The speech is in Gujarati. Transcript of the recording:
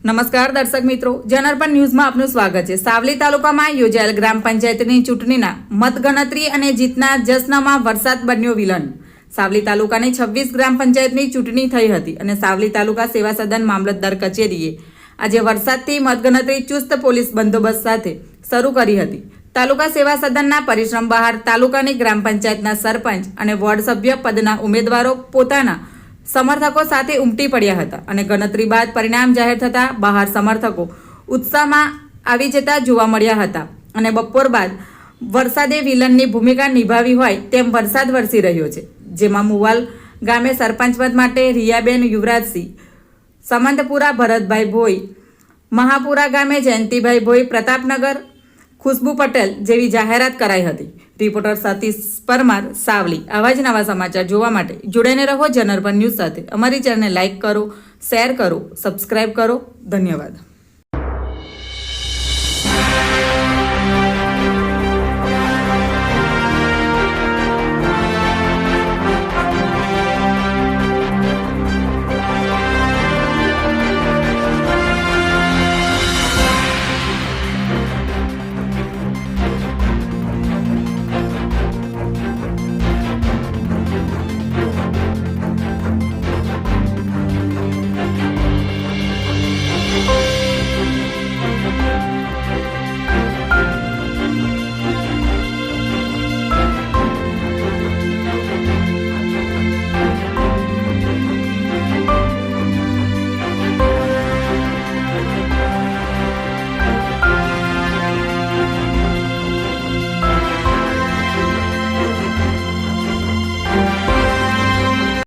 નમસ્કાર દર્શક મિત્રો જનરપન ન્યૂઝમાં આપનું સ્વાગત છે. સાવલી તાલુકામાં યોજાયેલ ગ્રામ પંચાયતની ચૂંટણીના મતગણતરી અને જીતના જશ્નમાં વરસાદ બન્યો વિલન. સાવલી તાલુકાની છવ્વીસ ગ્રામ પંચાયતની ચૂંટણી થઈ હતી અને સાવલી તાલુકા સેવા સદન મામલતદાર કચેરીએ આજે વરસાદથી મતગણતરી ચુસ્ત પોલીસ બંદોબસ્ત સાથે શરૂ કરી હતી. તાલુકા સેવા સદનના પરિશ્રમ બહાર તાલુકાની ગ્રામ પંચાયતના સરપંચ અને વોર્ડ સભ્ય પદના ઉમેદવારો પોતાના સમર્થકો સાથે ઉમટી પડ્યા હતા અને ગણતરી બાદ પરિણામ જાહેર થતાં બહાર સમર્થકો ઉત્સાહમાં આવી જતા જોવા મળ્યા હતા. અને બપોર બાદ વરસાદે વિલનની ભૂમિકા નિભાવી હોય તેમ વરસાદ વરસી રહ્યો છે, જેમાં મુવાલ ગામે સરપંચ પદ માટે રિયાબેન યુવરાજસિંહ, સમંતપુરા ભરતભાઈ ભોઈ, મહાપુરા ગામે જયંતિભાઈ ભોઈ, પ્રતાપનગર ખુશ્બુ પટેલ જેવી જાહેરાત કરાઈ હતી. રિપોર્ટર સતીશ પરમાર, સાવલી. આવા જ નવા સમાચાર જોવા માટે જોડાઈને રહો જનરપન ન્યૂઝ સાથે. અમારી ચેનલને લાઇક કરો, શેર કરો, સબસ્ક્રાઇબ કરો. ધન્યવાદ.